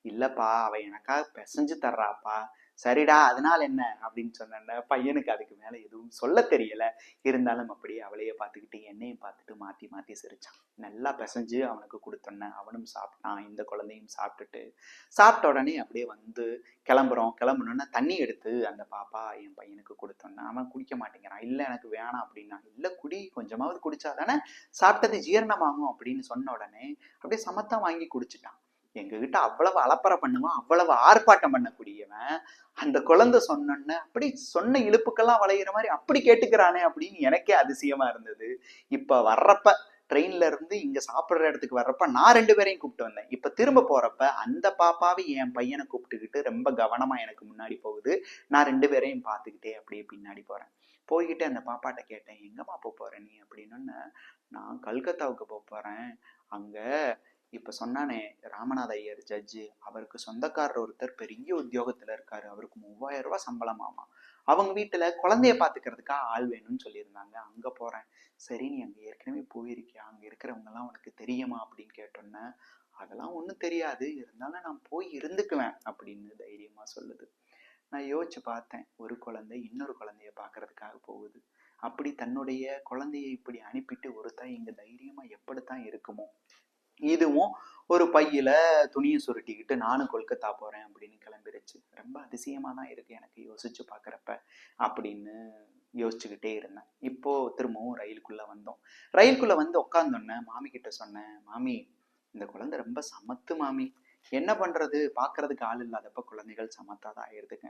இல்லப்பா அவ எனக்காக பிசைஞ்சு தர்றாப்பா. சரிடா அதனால என்ன? அப்படின்னு சொன்ன பையனுக்கு அதுக்கு மேல எதுவும் சொல்ல தெரியல. இருந்தாலும் அப்படியே அவளையே பார்த்துக்கிட்டு என்னையும் பார்த்துட்டு மாத்தி மாத்தி சிரிச்சான். நல்லா பிசைஞ்சு அவனுக்கு கொடுத்தோன்னே அவனும் சாப்பிட்டான். இந்த குழந்தையும் சாப்பிட்டுட்டு சாப்பிட்ட உடனே அப்படியே வந்து கிளம்புறோம். கிளம்புனோன்னா தண்ணி எடுத்து அந்த பாப்பா என் பையனுக்கு கொடுத்தோன்னே அவன் குடிக்க மாட்டேங்கிறான். இல்லை எனக்கு வேணாம் அப்படின்னா இல்லை குடி. கொஞ்சமாவது குடிச்சா தானே சாப்பிட்டது ஜீரணமாகும் அப்படின்னு சொன்ன உடனே அப்படியே சமத்தா வாங்கி குடிச்சிட்டான். எங்ககிட்ட அவ்வளவு அலப்பறை பண்ணுவான் அவ்வளவு ஆர்ப்பாட்டம் பண்ணக்கூடியவன். அந்த குழந்தை சொன்னோன்னு அப்படி சொன்ன இழுப்புக்கெல்லாம் வளையிற மாதிரி அப்படி கேட்டுக்கிறானே அப்படின்னு எனக்கே அதிசயமா இருந்தது. இப்ப வர்றப்ப ட்ரெயின்ல இருந்து இங்க சாப்பிடுற இடத்துக்கு வர்றப்ப நான் ரெண்டு பேரையும் கூப்பிட்டு வந்தேன். இப்ப திரும்ப போறப்ப அந்த பாப்பாவை என் பையனை கூப்பிட்டுக்கிட்டு ரொம்ப கவனமா எனக்கு முன்னாடி போகுது. நான் ரெண்டு பேரையும் பார்த்துக்கிட்டே அப்படியே பின்னாடி போறேன். போய்கிட்டு அந்த பாப்பாட்ட கேட்டேன் எங்கம்மா போக போற நீ? அப்படின்னு நான் கல்கத்தாவுக்கு போக போறேன். அங்க இப்ப சொன்னானே ராமநாத ஐயர் ஜட்ஜு அவருக்கு சொந்தக்காரர் ஒருத்தர் பெரிய உத்தியோகத்துல இருக்காரு. அவருக்கு மூவாயிரம் ரூபாய் சம்பளமாமா அவங்க வீட்டுல குழந்தைய பாத்துக்கிறதுக்காக ஆள் வேணும்னு சொல்லியிருந்தாங்க. அங்க போறேன். சரி நீ அங்க ஏற்கனவே போயிருக்கியா? அங்க இருக்கிறவங்க எல்லாம் உனக்கு தெரியுமா? அப்படின்னு கேட்டோன்னே அதெல்லாம் ஒண்ணும் தெரியாது. இருந்தாலும் நான் போய் இருந்துக்குவேன் அப்படின்னு தைரியமா சொல்லுது. நான் யோசிச்சு பார்த்தேன் ஒரு குழந்தை இன்னொரு குழந்தைய பாக்குறதுக்காக போகுது. அப்படி தன்னுடைய குழந்தைய இப்படி அனுப்பிட்டு ஒருத்தன் இங்க தைரியமா எப்படித்தான் இருக்குமோ? இதுவும் ஒரு பையில துணியை சுருட்டிக்கிட்டு நானும் கொல்கத்தா போறேன் அப்படின்னு கிளம்பிருச்சு. ரொம்ப அதிசயமா தான் இருக்கு எனக்கு யோசிச்சு பாக்குறப்ப அப்படின்னு யோசிச்சுக்கிட்டே இருந்தேன். இப்போ திரும்பவும் ரயிலுக்குள்ள வந்தோம். ரயிலுக்குள்ள வந்து உட்காந்தோன்னே மாமி கிட்ட சொன்னேன் மாமி இந்த குழந்தை ரொம்ப சமத்து மாமி. என்ன பண்றது? பாக்குறதுக்கு ஆள் இல்லாதப்ப குழந்தைகள் சமத்தாதான் ஆயிருதுங்க.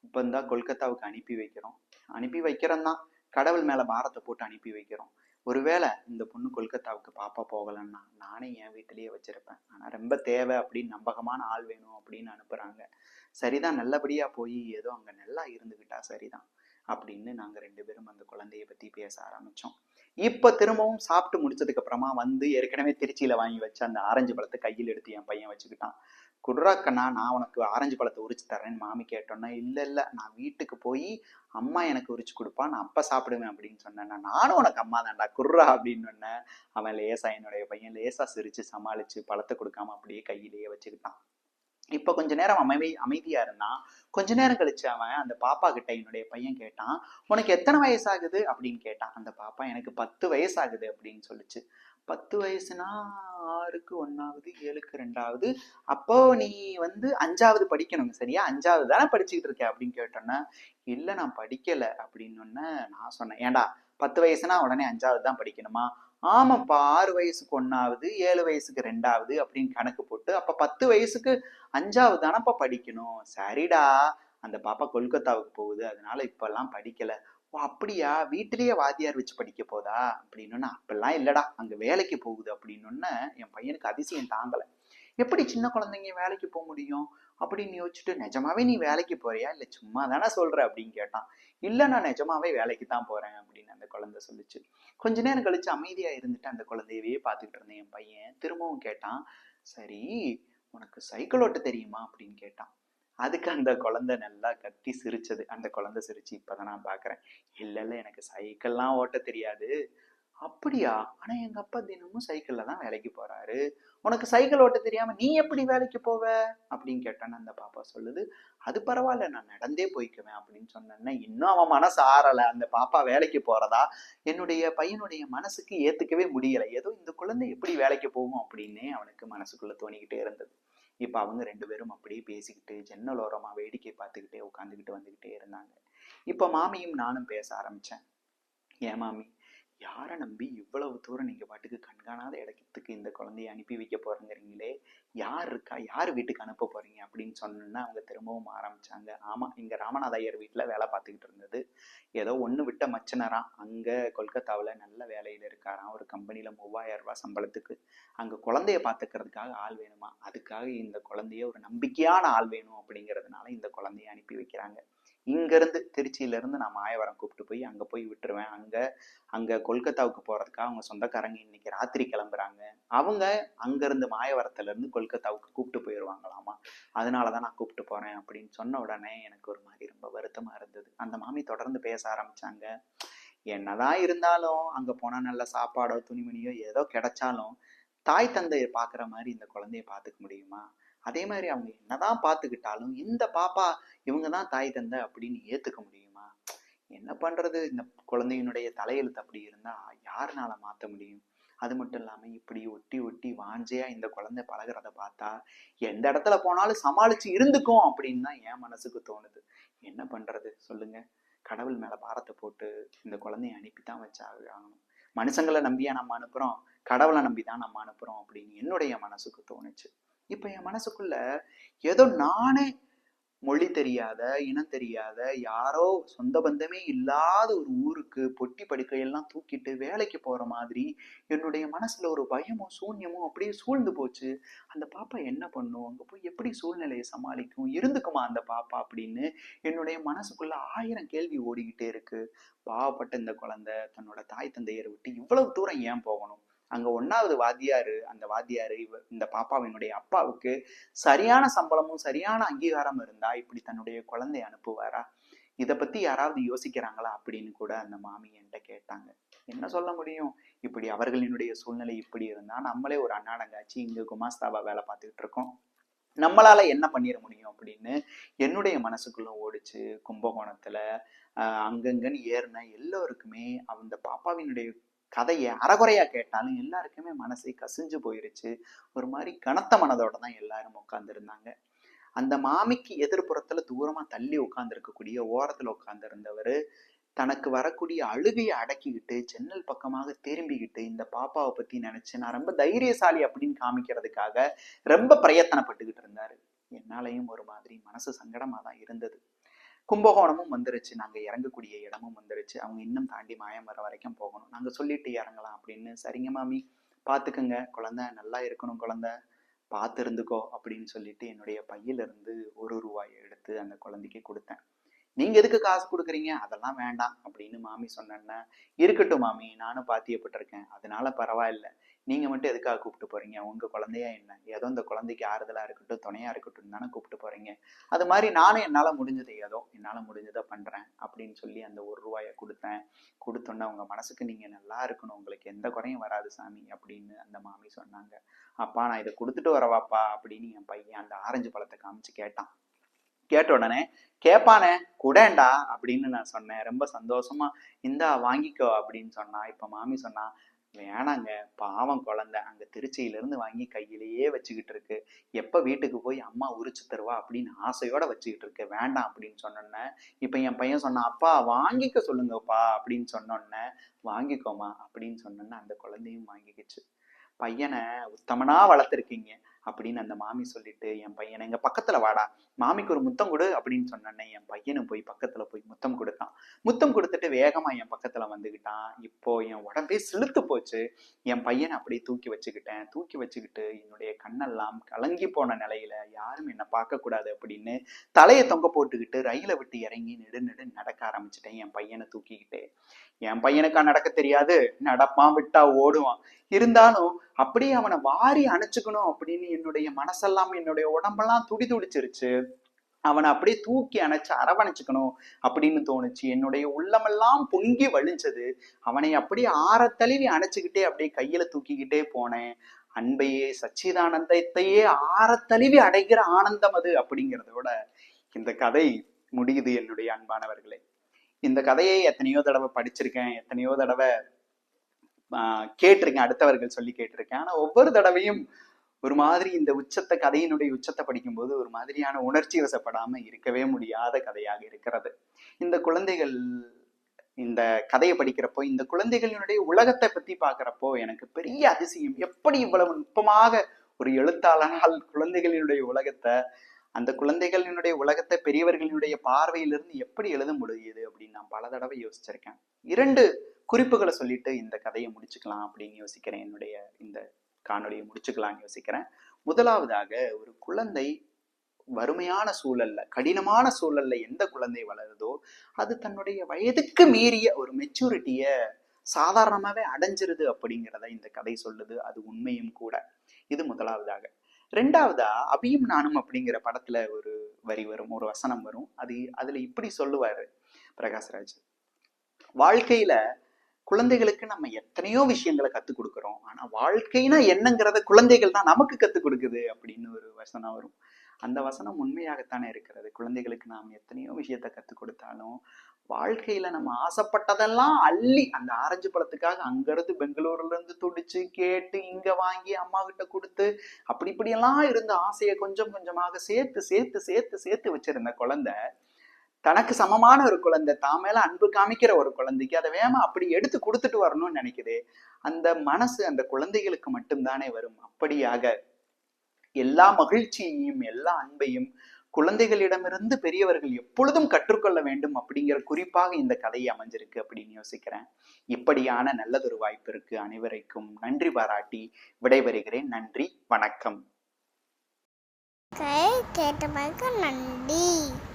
இப்போ இருந்தா கொல்கத்தாவுக்கு அனுப்பி வைக்கிறோம். அனுப்பி வைக்கிறோம் தான். கடவுள் மேல பாரத்தை போட்டு அனுப்பி வைக்கிறோம். ஒருவேளை இந்த பொண்ணு கொல்கத்தாவுக்கு பாப்பா போகலன்னா நானே என் வீட்டிலேயே வச்சிருப்பேன். ஆனா ரொம்ப தேவை அப்படின்னு நம்பகமான ஆள் வேணும் அப்படின்னு அனுப்புறாங்க. சரிதான் நல்லபடியா போய் ஏதோ அங்க நல்லா இருந்துகிட்டா சரிதான் அப்படின்னு நாங்க ரெண்டு பேரும் அந்த குழந்தைய பத்தி பேச ஆரம்பிச்சோம். இப்ப திரும்பவும் சாப்பிட்டு முடிச்சதுக்கு அப்புறமா வந்து ஏற்கனவே திருச்சியில வாங்கி வச்ச அந்த ஆரஞ்சு பழத்தை கையில் எடுத்து என் பையன் வச்சுக்கிட்டான். குடுறாக்கண்ணா நான் உனக்கு ஆரஞ்சு பழத்தை உரிச்சு தரேன்னு மாமி கேட்டோன்னா இல்லை இல்லை நான் வீட்டுக்கு போய் அம்மா எனக்கு உரிச்சு கொடுப்பா நான் அப்போ சாப்பிடுவேன் அப்படின்னு சொன்னேன் நானும் உனக்கு அம்மா தான்டா குர்ரா அப்படின்னு சொன்னேன் அவன் லேசா என்னுடைய பையன் லேசா சிரிச்சு சமாளிச்சு பழத்தை கொடுக்காம அப்படியே கையிலேயே வச்சுக்கிட்டான். இப்ப கொஞ்ச நேரம் அமைதி அமைதியா இருந்தான். கொஞ்ச நேரம் கழிச்சு அவன் அந்த பாப்பா கிட்ட என்னுடைய பையன் கேட்டான் உனக்கு எத்தனை வயசாகுது? அப்படின்னு கேட்டான். அந்த பாப்பா எனக்கு பத்து வயசாகுது அப்படின்னு சொல்லிச்சு. பத்து வயசுனா ஆறுக்கு ஒன்னாவது ஏழுக்கு ரெண்டாவது. அப்போ நீ வந்து அஞ்சாவது படிக்கணும் சரியா? அஞ்சாவது தானே படிச்சுக்கிட்டு இருக்க அப்படின்னு கேட்டோன்னா இல்லை நான் படிக்கல அப்படின்னு நான் சொன்னேன். ஏன்டா பத்து வயசுனா உடனே அஞ்சாவது தான் படிக்கணுமா? ஆமாப்பா ஆறு வயசுக்கு ஒன்னாவது ஏழு வயசுக்கு ரெண்டாவது அப்படின்னு கணக்கு போட்டு அப்ப பத்து வயசுக்கு அஞ்சாவது தானப்பா படிக்கணும். சரிடா அந்த பாப்பா கொல்கத்தாவுக்கு போகுது அதனால இப்பெல்லாம் படிக்கல. ஓ அப்படியா? வீட்டிலேயே வாத்தியார் வச்சு படிக்க போதா? அப்படின்னு அப்படிலாம் இல்லடா அங்க வேலைக்கு போகுது அப்படின்னு என் பையனுக்கு அதிசயம் தாங்கல. எப்படி சின்ன குழந்தைங்க வேலைக்கு போக முடியும்? அப்படின்னு யோசிச்சுட்டு நிஜமாவே நீ வேலைக்கு போறியா? இல்ல சும்மா தானே சொல்ற? அப்படின்னு கேட்டான். இல்ல நான் நிஜமாவே வேலைக்கு தான் போறேன் அப்படின்னு அந்த குழந்தை சொல்லிச்சு. கொஞ்ச நேரம் கழிச்சு அமைதியா இருந்துட்டு அந்த குழந்தையவே பார்த்துக்கிட்டு இருந்தேன் என் பையன் திரும்பவும் கேட்டான். சரி உனக்கு சைக்கிள் ஓட்ட தெரியுமா? அப்படின்னு கேட்டான். அதுக்கு அந்த குழந்தை நல்லா கட்டி சிரிச்சது. அந்த குழந்தை சிரிச்சு இப்பதான் நான் பாக்குறேன். இல்ல இல்ல எனக்கு சைக்கிள்லாம் ஓட்ட தெரியாது. அப்படியா? ஆனா எங்க அப்பா தினமும் சைக்கிள்ல தான் வேலைக்கு போறாரு. உனக்கு சைக்கிள் ஓட்ட தெரியாம நீ எப்படி வேலைக்கு போவ? அப்படின்னு கேட்டான்னு அந்த பாப்பா சொல்லுது. அது பரவாயில்ல நான் நடந்தே போய்க்குவேன் அப்படின்னு சொன்னேன்னா இன்னும் அவன் மனசு ஆறல. அந்த பாப்பா வேலைக்கு போறதா? என்னுடைய பையனுடைய மனசுக்கு ஏத்துக்கவே முடியல. ஏதோ இந்த குழந்தை எப்படி வேலைக்கு போகும் அப்படின்னே அவனுக்கு மனசுக்குள்ள தோணிக்கிட்டே இருந்தது. இப்போ அவங்க ரெண்டு பேரும் அப்படியே பேசிக்கிட்டு ஜன்னல் வேடிக்கை பார்த்துக்கிட்டே உட்காந்துக்கிட்டு வந்துக்கிட்டே இருந்தாங்க. இப்போ மாமியும் நானும் பேச ஆரம்பித்தேன் ஏன் மாமி? யாரை நம்பி இவ்வளவு தூரம் நீங்கள் பாட்டுக்கு கண்காணாத இடத்துக்கு இந்த குழந்தைய அனுப்பி வைக்க போறேங்கிறீங்களே? யார் இருக்கா? யார் வீட்டுக்கு அனுப்ப போகிறீங்க அப்படின்னு சொன்னோன்னா அவங்க திரும்பவும் ஆரம்பித்தாங்க ஆமாம் இங்கே ராமநாத ஐயர் வீட்டில் வேலை பார்த்துக்கிட்டு இருந்தது. ஏதோ ஒன்று விட்ட மச்சனராம் அங்கே கொல்கத்தாவில் நல்ல வேலையில் இருக்காராம். ஒரு கம்பெனியில் மூவாயிரம் ரூபா சம்பளத்துக்கு. அங்கே குழந்தைய பார்த்துக்கிறதுக்காக ஆள் வேணுமா? அதுக்காக இந்த குழந்தைய ஒரு நம்பிக்கையான ஆள் வேணும் அப்படிங்கிறதுனால இந்த குழந்தைய அனுப்பி வைக்கிறாங்க. இங்கேருந்து திருச்சியிலேருந்து திருச்சியில இருந்து நான் மாயவரம் கூப்பிட்டு போய் அங்கே போய் விட்டுருவேன். அங்கே அங்க கொல்கத்தாவுக்கு போறதுக்காக அவங்க சொந்தக்காரங்க இன்னைக்கு ராத்திரி கிளம்புறாங்க. அவங்க அங்கேருந்து மாயவரத்துலேருந்து மாயவரத்துல இருந்து கொல்கத்தாவுக்கு கூப்பிட்டு போயிடுவாங்களாமா அதனாலதான் நான் கூப்பிட்டு போறேன் அப்படின்னு சொன்ன உடனே எனக்கு ஒரு மாதிரி ரொம்ப வருத்தமா இருந்தது. அந்த மாமி தொடர்ந்து பேச ஆரம்பிச்சாங்க. என்னதான் இருந்தாலும் அங்க போனால் நல்ல சாப்பாடோ துணிமணியோ ஏதோ கிடைச்சாலும் தாய் தந்தையை பார்க்குற மாதிரி இந்த குழந்தைய பார்த்துக்க முடியுமா? அதே மாதிரி அவங்க என்னதான் பார்த்துக்கிட்டாலும் இந்த பாப்பா இவங்க தான் தாய் தந்தை அப்படின்னு ஏத்துக்க முடியுமா? என்ன பண்றது? இந்த குழந்தையினுடைய தலையெழுத்து அப்படி இருந்தா யாருனால மாற்ற முடியும்? அது மட்டும் இல்லாம இப்படி ஒட்டி ஒட்டி வாஞ்சையா இந்த குழந்தை பழகிறத பார்த்தா எந்த இடத்துல போனாலும் சமாளிச்சு இருந்துக்கும் அப்படின்னு தான் என் மனசுக்கு தோணுது. என்ன பண்றது? சொல்லுங்க. கடவுள் மேல பாரத்தை போட்டு இந்த குழந்தைய அனுப்பித்தான் வச்சாகணும். மனுஷங்களை நம்பியா நம்ம அனுப்புறோம் கடவுளை நம்பி தான் நம்ம அனுப்புறோம் அப்படின்னு என்னுடைய மனசுக்கு தோணுச்சு. இப்ப என் மனசுக்குள்ள ஏதோ நானே மொழி தெரியாத இனம் தெரியாத யாரோ சொந்த பந்தமே இல்லாத ஒரு ஊருக்கு பொட்டி படுக்கையெல்லாம் தூக்கிட்டு வேலைக்கு போற மாதிரி என்னுடைய மனசுல ஒரு பயமும் சூன்யமும் அப்படியே சூழ்ந்து போச்சு. அந்த பாப்பா என்ன பண்ணும்? அங்க போய் எப்படி சூழ்நிலையை சமாளிக்கும்? இருந்துக்குமா அந்த பாப்பா அப்படின்னு என்னுடைய மனசுக்குள்ள ஆயிரம் கேள்வி ஓடிக்கிட்டே இருக்கு. பாவப்பட்ட இந்த குழந்தை தன்னோட தாய் தந்தையரை விட்டு இவ்வளவு தூரம் ஏன் போகணும்? அங்க ஒன்னாவது வாத்தியாரு அந்த வாத்தியாரு இவ இந்த பாப்பாவினுடைய அப்பாவுக்கு சரியான சம்பளமும் சரியான அங்கீகாரம் இருந்தா இப்படி தன்னுடைய குழந்தை அனுப்புவாரா? இதை பத்தி யாராவது யோசிக்கிறாங்களா? அப்படின்னு கூட அந்த மாமி என்கிட்ட கேட்டாங்க. என்ன சொல்ல முடியும்? இப்படி அவர்களினுடைய சூழ்நிலை இப்படி இருந்தா நம்மளே ஒரு அண்ணாடங்காச்சு இங்க குமாஸ்தாபா வேலை பார்த்துக்கிட்டு இருக்கோம். நம்மளால என்ன பண்ணிட முடியும் அப்படின்னு என்னுடைய மனசுக்குள்ள ஓடிச்சு கும்பகோணத்துல ஆஹ் அங்கங்கன்னு ஏறின எல்லோருக்குமே அந்த பாப்பாவினுடைய கதையை அறகுறையா கேட்டாலும் எல்லாருக்குமே மனசை கசிஞ்சு போயிருச்சு. ஒரு மாதிரி கனத்த மனதோட தான் எல்லாரும் உட்கார்ந்து இருந்தாங்க அந்த மாமிக்கு எதிர்ப்புறத்துல தூரமா தள்ளி உட்கார்ந்து இருக்கக்கூடிய ஓரத்துல உட்காந்துருந்தவர் தனக்கு வரக்கூடிய அழுகையை அடக்கிக்கிட்டு ஜன்னல் பக்கமாக திரும்பிக்கிட்டு இந்த பாப்பாவை பத்தி நினைச்சு நான் ரொம்ப தைரியசாலி அப்படின்னு காமிக்கிறதுக்காக ரொம்ப பிரயத்தனப்பட்டுக்கிட்டு இருந்தாரு. என்னாலையும் ஒரு மாதிரி மனசு சங்கடமா தான் இருந்தது. கும்பகோணமும் வந்துருச்சு. நாங்க இறங்கக்கூடிய இடமும் வந்துருச்சு. அவங்க இன்னும் தாண்டி மாயம் வர வரைக்கும் போகணும். நாங்க சொல்லிட்டு இறங்கலாம் அப்படின்னு. சரிங்க மாமி. பாத்துக்கங்க. குழந்தை நல்லா இருக்கணும் குழந்தை. பார்த்து இருந்துக்கோ அப்படின்னு சொல்லிட்டு என்னுடைய பையில இருந்து ஒரு ரூபாயை எடுத்து அந்த குழந்தைக்கு கொடுத்தேன். நீங்க எதுக்கு காசு கொடுக்குறீங்க? அதெல்லாம் வேண்டாம் அப்படின்னு மாமி சொன்னேன்னா. இருக்கட்டும் மாமி. நானும் பாத்தியப்பட்டிருக்கேன். அதனால பரவாயில்ல. நீங்கள் மட்டும் எதுக்காக கூப்பிட்டு போறீங்க? உங்கள் குழந்தையா என்ன? ஏதோ இந்த குழந்தைக்கு ஆறுதலாக இருக்கட்டும் துணையாக இருக்கட்டும் தானே கூப்பிட்டு போகிறீங்க அது மாதிரி நானும் என்னால் முடிஞ்சது ஏதோ என்னால் முடிஞ்சதை பண்ணுறேன் அப்படின்னு சொல்லி அந்த ஒரு ரூபாயை கொடுத்தேன். கொடுத்தோன்னே உங்கள் மனசுக்கு நீங்கள் நல்லா இருக்கணும். உங்களுக்கு எந்த குறையும் வராது சாமி அப்படின்னு அந்த மாமி சொன்னாங்க. அப்பா நான் இதை கொடுத்துட்டு வரவாப்பா அப்படின்னு என் பையன் அந்த ஆரஞ்சு பழத்தை காமிச்சு கேட்டான். கேட்ட உடனே கேட்பானே குடேண்டா அப்படின்னு நான் சொன்னேன். ரொம்ப சந்தோஷமா இந்தா வாங்கிக்கோ அப்படின்னு சொன்னா. இப்ப மாமி சொன்னா வேணாங்க. பாவம் குழந்தை. அங்க திருச்சியிலேருந்து வாங்கி கையிலேயே வச்சுக்கிட்டு இருக்கு எப்ப வீட்டுக்கு போய் அம்மா உரிச்சு தருவா அப்படின்னு ஆசையோட வச்சுக்கிட்டு இருக்கு வேண்டாம் அப்படின்னு சொன்னோன்னே இப்ப என் பையன் சொன்னான் அப்பா வாங்கிக்க சொல்லுங்கப்பா அப்படின்னு சொன்னோன்னே வாங்கிக்கோமா அப்படின்னு சொன்னோன்னே அந்த குழந்தையும் வாங்கிக்கிச்சு. பையனை உத்தமனா வளர்த்துருக்கீங்க. அப்படின்னு அந்த மாமி சொல்லிட்டு என் பையனை எங்க பக்கத்துல வாடா. மாமிக்கு ஒரு முத்தம் கொடு அப்படின்னு சொன்னோன்னே என் பையனும் போய் பக்கத்துல போய் முத்தம் கொடுத்தான். முத்தம் கொடுத்துட்டு வேகமா என் பக்கத்துல வந்துகிட்டான். இப்போ என் உடம்பே சிலுத்து போச்சு. என் பையனை அப்படியே தூக்கி வச்சுக்கிட்டேன். தூக்கி வச்சுக்கிட்டு என்னுடைய கண்ணெல்லாம் கலங்கி போன நிலையில யாரும் என்னை பார்க்க கூடாது அப்படின்னு தலையை தொங்க போட்டுக்கிட்டு ரயில விட்டு இறங்கி நெடு நெடு நடக்க ஆரம்பிச்சிட்டேன் என் பையனை தூக்கிக்கிட்டு. என் பையனுக்கா நடக்க தெரியாது. நடப்பான் விட்டா ஓடுவான். இருந்தாலும் அப்படியே அவனை வாரி அணைச்சுக்கணும் அப்படின்னு என்னுடைய மனசெல்லாம் என்னுடைய உடம்பெல்லாம் துடி துடிச்சிருச்சு. அவனை அப்படியே தூக்கி அணைச்சு அரவணைச்சுக்கணும் அப்படின்னு தோணுச்சு. என்னுடைய உள்ளமெல்லாம் பொங்கி வழிஞ்சது. அவனை அப்படியே ஆற தழுவி அணைச்சுக்கிட்டே அப்படியே கையில தூக்கிக்கிட்டே போனேன். அன்பையே சச்சிதானந்தத்தையே ஆறத்தழுவி அடைகிற ஆனந்தம் அது அப்படிங்கிறதோட இந்த கதை முடியுது என்னுடைய அன்பானவர்களே. இந்த கதையை எத்தனையோ தடவை படிச்சிருக்கேன். எத்தனையோ தடவை கேட்டிருக்கேன் அடுத்தவர்கள் சொல்லி கேட்டிருக்கேன். ஆனா ஒவ்வொரு தடவையும் ஒரு மாதிரி இந்த உச்சத்தை கதையினுடைய உச்சத்தை படிக்கும்போது ஒரு மாதிரியான உணர்ச்சி வசப்படாம இருக்கவே முடியாத கதையாக இருக்கிறது. இந்த குழந்தைகள் இந்த கதையை படிக்கிறப்போ இந்த குழந்தைகளினுடைய உலகத்தை பத்தி பாக்குறப்போ எனக்கு பெரிய அதிசயம். எப்படி இவ்வளவு நுட்பமாக ஒரு எழுத்தாளனால் குழந்தைகளினுடைய உலகத்தை அந்த குழந்தைகளினுடைய உலகத்தை பெரியவர்களினுடைய பார்வையிலிருந்து எப்படி எழுத முடியுது அப்படின்னு நான் பல தடவை யோசிச்சிருக்கேன். இரண்டு குறிப்புகளை சொல்லிட்டு இந்த கதையை முடிச்சுக்கலாம் அப்படின்னு யோசிக்கிறேன். என்னுடைய இந்த காணொலியை முடிச்சுக்கலாம்னு யோசிக்கிறேன். முதலாவதாக ஒரு குழந்தை வறுமையான சூழல்ல கடினமான சூழல்ல எந்த குழந்தை வளருதோ அது தன்னுடைய வயதுக்கு மீறிய ஒரு மெச்சூரிட்டிய சாதாரணமாவே அடைஞ்சிருது அப்படிங்கிறத இந்த கதை சொல்லுது. அது உண்மையும் கூட. இது முதலாவதாக. ரெண்டாவதா அபியும் நானும் அப்படிங்கிற படத்துல ஒரு வரி வரும் ஒரு வசனம் வரும். அது அதுல இப்படி சொல்லுவாரு பிரகாஷ்ராஜ். வாழ்க்கையில குழந்தைகளுக்கு நம்ம எத்தனையோ விஷயங்களை கத்துக் கொடுக்குறோம். ஆனா வாழ்க்கைனா என்னங்கிறத குழந்தைகள் தான் நமக்கு கத்துக் கொடுக்குது அப்படின்னு ஒரு வசனம் வரும். அந்த வசனம் உண்மையாகத்தானே இருக்கிறது. குழந்தைகளுக்கு நாம் எத்தனையோ விஷயத்த கத்துக் கொடுத்தாலும் வாழ்க்கையில நம்ம ஆசைப்பட்டதெல்லாம் அள்ளி அந்த ஆரஞ்சு பழத்துக்காக அங்கிருந்து பெங்களூர்ல இருந்து துடிச்சு கேட்டு இங்க வாங்கி அம்மா கிட்ட கொடுத்து அப்படி இப்படியெல்லாம் இருந்த ஆசையை கொஞ்சம் கொஞ்சமாக சேர்த்து சேர்த்து சேர்த்து சேர்த்து வச்சிருந்த குழந்தை தனக்கு சமமான ஒரு குழந்தை தான் மேல அன்பு காமிக்கிற ஒரு குழந்தைக்கு அதை வேகமா அப்படி எடுத்து கொடுத்துட்டு வரணும்னு நினைக்குது அந்த மனசு அந்த குழந்தைகளுக்கு மட்டும்தானே வரும். அப்படியாக எல்லா மகிழ்ச்சியையும் எல்லா அன்பையும் குழந்தைகளிடமிருந்து பெரியவர்கள் எப்பொழுதும் கற்றுக்கொள்ள வேண்டும் அப்படிங்கிற குறிப்பாக இந்த கதையை அமைஞ்சிருக்கு அப்படின்னு யோசிக்கிறேன். இப்படியான நல்லதொரு வாய்ப்பு இருக்கு அனைவருக்கும். நன்றி பாராட்டி விடைபெறுகிறேன். நன்றி. வணக்கம். நன்றி.